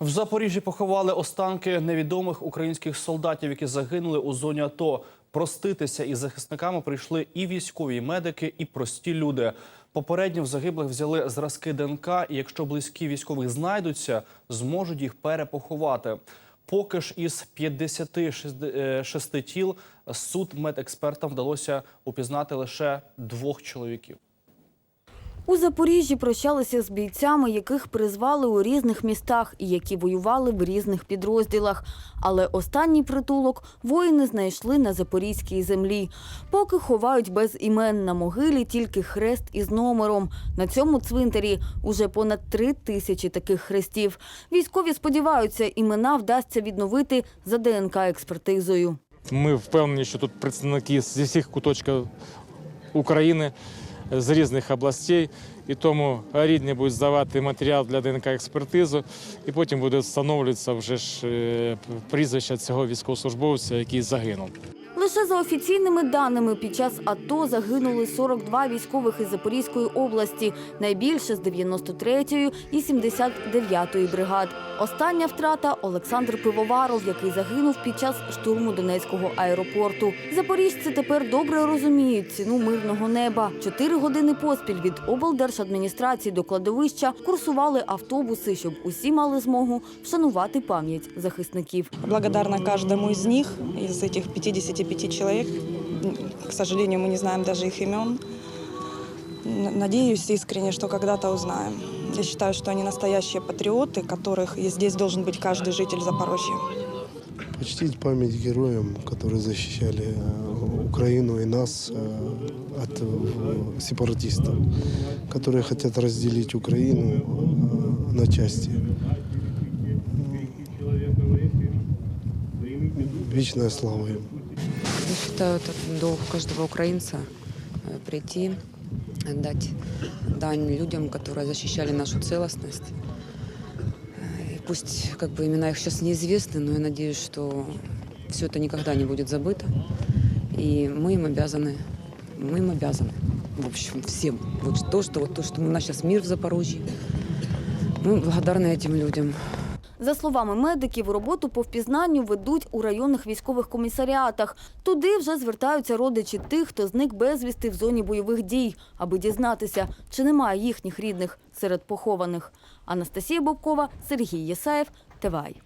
В Запоріжжі поховали останки невідомих українських солдатів, які загинули у зоні АТО. Проститися із захисниками прийшли і військові, і медики, і прості люди. Попередньо в загиблих взяли зразки ДНК, і якщо близькі військових знайдуться, зможуть їх перепоховати. Поки ж із 56 тіл суд медекспертам вдалося упізнати лише двох чоловіків. У Запоріжжі прощалися з бійцями, яких призвали у різних містах і які воювали в різних підрозділах. Але останній притулок воїни знайшли на запорізькій землі. Поки ховають без імен на могилі тільки хрест із номером. На цьому цвинтарі уже понад три тисячі таких хрестів. Військові сподіваються, імена вдасться відновити за ДНК-експертизою. Ми впевнені, що тут представники зі всіх куточків України, з різних областей, і тому рідні будуть здавати матеріал для ДНК-експертизу, і потім буде встановлюватися вже ж е, прізвище цього військовослужбовця, який загинув. Лише за офіційними даними під час АТО загинули 42 військових із Запорізької області, найбільше з 93-ї і 79-ї бригад. Остання втрата Олександр Пивоваров, який загинув під час штурму Донецького аеропорту. Запоріжці тепер добре розуміють ціну мирного неба. Чотири години поспіль від облдержадміністрації до кладовища курсували автобуси, щоб усі мали змогу вшанувати пам'ять захисників. Благодарна каждому из них, из этих 55 человек. К сожалению, мы не знаем даже их имен. Надеюсь искренне, что когда-то узнаем. Я считаю, что они настоящие патриоты, которых и здесь должен быть каждый житель Запорожья. Почтить память героям, которые защищали э, Украину и нас э, от э, сепаратистов, которые хотят разделить Украину на части. Вечная слава им. Я считаю, это долг каждого украинца э, прийти, отдать дань людям, которые защищали нашу целостность. Э, И пусть как бы имена их сейчас неизвестны, но я надеюсь, что все это никогда не будет забыто. И мы им обязаны, мы им обязаны, в общем, всем. Вот то, что, вот то, что у нас сейчас мир в Запорожье. Мы благодарны этим людям. За словами медиків, роботу по впізнанню ведуть у районних військових комісаріатах. Туди вже звертаються родичі тих, хто зник безвісти в зоні бойових дій, аби дізнатися, чи немає їхніх рідних серед похованих. Анастасія Бобкова, Сергій Єсаєв, Тивай.